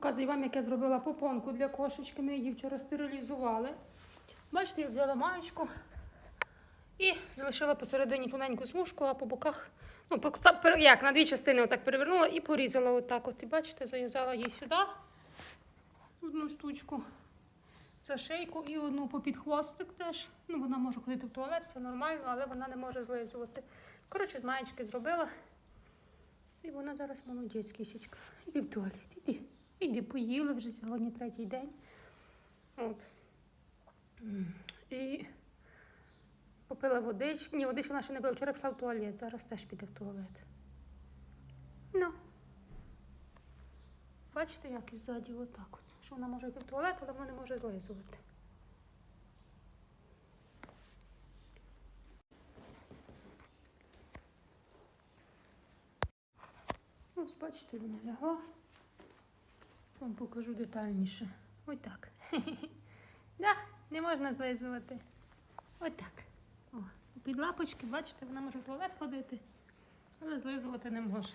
Показую вам, як я зробила попонку для кошечки. Ми її вчора стерилізували. Бачите, я взяла маєчку і залишила посередині тоненьку смужку, а по боках, ну, як, на дві частини отак перевернула і порізала отак. От. І бачите, зав'язала її сюди одну штучку за шийку і одну попід хвостик теж. Ну, вона може ходити в туалет, все нормально, але вона не може злизувати. Коротше, маєчки зробила. І вона зараз молодець, кисечка. Іди в туалет, іди. Іди, поїли вже сьогодні третій день. От. І попила водички. Ні, водички ще не пила. Вчора пішла в туалет, зараз теж піде в туалет. Ну. Бачите, як іззаді отак от. Що вона може йти в туалет, але вона не може злизувати. Ось бачите, вона лягла. Вам покажу детальніше. Ось так. Да, не можна злизувати. Ось так. О, під лапочки, бачите, вона може в туалет ходити, але злизувати не може.